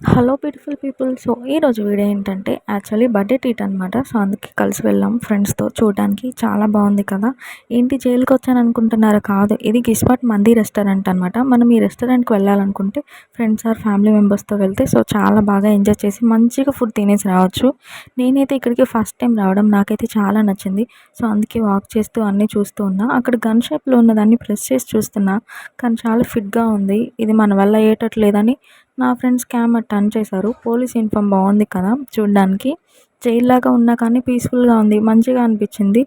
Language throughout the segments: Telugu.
హలో బ్యూటిఫుల్ పీపుల్ సో ఈరోజు వీడియో ఏంటంటే యాక్చువల్లీ బర్త్డే ట్రీట్ అనమాట సో అందుకే కలిసి వెళ్ళాం ఫ్రెండ్స్తో చూడడానికి. చాలా బాగుంది కదా. ఏంటి జైలుకి వచ్చాను అనుకుంటున్నారా? కాదు. ఇది గిస్బాట్ మంది రెస్టారెంట్ అనమాట మనం ఈ రెస్టారెంట్కి వెళ్ళాలనుకుంటే ఫ్రెండ్స్ ఆర్ ఫ్యామిలీ మెంబర్స్తో వెళ్తే సో చాలా బాగా ఎంజాయ్ చేసి మంచిగా ఫుడ్ తినేసి రావచ్చు. నేనైతే ఇక్కడికి ఫస్ట్ టైం రావడం నాకైతే చాలా నచ్చింది. సో అందుకే వాక్ చేస్తూ అన్నీ చూస్తూ ఉన్నా. అక్కడ గన్ షేప్లో ఉన్నదాన్ని ప్రెస్ చేసి చూస్తున్నా. కానీ చాలా ఫిట్గా ఉంది. ఇది మన వల్ల అయ్యేటట్లేదని నా ఫ్రెండ్స్ క్యామ్ టర్న్ చేశారు. పోలీస్ యూనిఫామ్ బాగుంది కదా చూడ్డానికి. జైల్ లాగా ఉన్నా కానీ పీస్ఫుల్గా ఉంది మంచిగా అనిపించింది.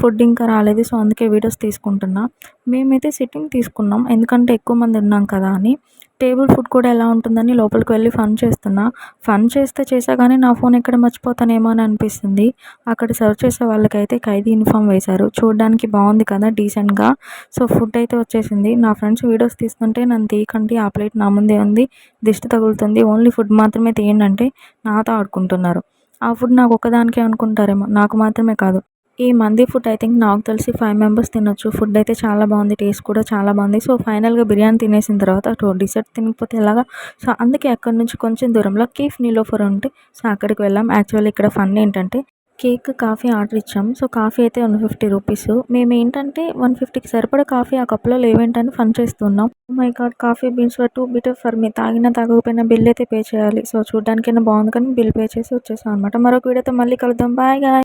ఫుడ్ ఇంకా రాలేదు సో అందుకే వీడియోస్ తీసుకుంటున్నా. మేమైతే సిట్టింగ్ తీసుకున్నాం ఎందుకంటే ఎక్కువ మంది ఉన్నాం కదా అని. టేబుల్ ఫుడ్ కూడా ఎలా ఉంటుందని లోపలికి వెళ్ళి ఫన్ చేస్తున్నా. ఫన్ చేస్తే చేసా కానీ నా ఫోన్ ఎక్కడ మర్చిపోతానేమో అని అనిపిస్తుంది. అక్కడ సర్వ్ చేసే వాళ్ళకైతే ఖైదీ యూనిఫామ్ వేశారు. చూడడానికి బాగుంది కదా డీసెంట్గా. సో ఫుడ్ అయితే వచ్చేసింది. నా ఫ్రెండ్స్ వీడియోస్ తీస్తుంటే నన్ను తీయకండి ఆ ప్లేట్ నా ముందే ఉంది దిష్టి తగులుతుంది. ఓన్లీ ఫుడ్ మాత్రమే తీయండి అంటే నాతో ఆడుకుంటున్నారు. ఆ ఫుడ్ నాకు ఒక్కదానికే అనుకుంటారేమో. నాకు మాత్రమే కాదు. ఈ మంది ఫుడ్ ఐ థింక్ నాకు తెలిసి ఫైవ్ మెంబర్స్ తినొచ్చు. ఫుడ్ అయితే చాలా బాగుంది. టేస్ట్ కూడా చాలా బాగుంది. సో ఫైనల్గా బిర్యానీ తినేసిన తర్వాత డిసర్ట్ తినకపోతే ఎలాగా? సో అందుకే అక్కడ నుంచి కొంచెం దూరంలో కేఫ్ నీలోఫర్ ఉంటే సో అక్కడికి వెళ్ళాం. యాక్చువల్లీ ఇక్కడ ఫన్ ఏంటంటే కేక్ కాఫీ ఆర్డర్ ఇచ్చాం. సో కాఫీ అయితే వన్ ఫిఫ్టీ రూపీస్. మేము ఏంటంటే వన్ ఫిఫ్టీకి సరిపడా కాఫీ ఆ కప్లో లేవేంటని ఫన్ చేస్తున్నాం. My god coffee beans too bitter for me. తాగినా తాగకపోయినా బిల్ అయితే పే చేయాలి. సో చూడడానికైనా బాగుంది కానీ బిల్ పే చేసి వచ్చేసాం అనమాట మరొక వీడియోతో మళ్ళీ కలుద్దాం. Bye guys.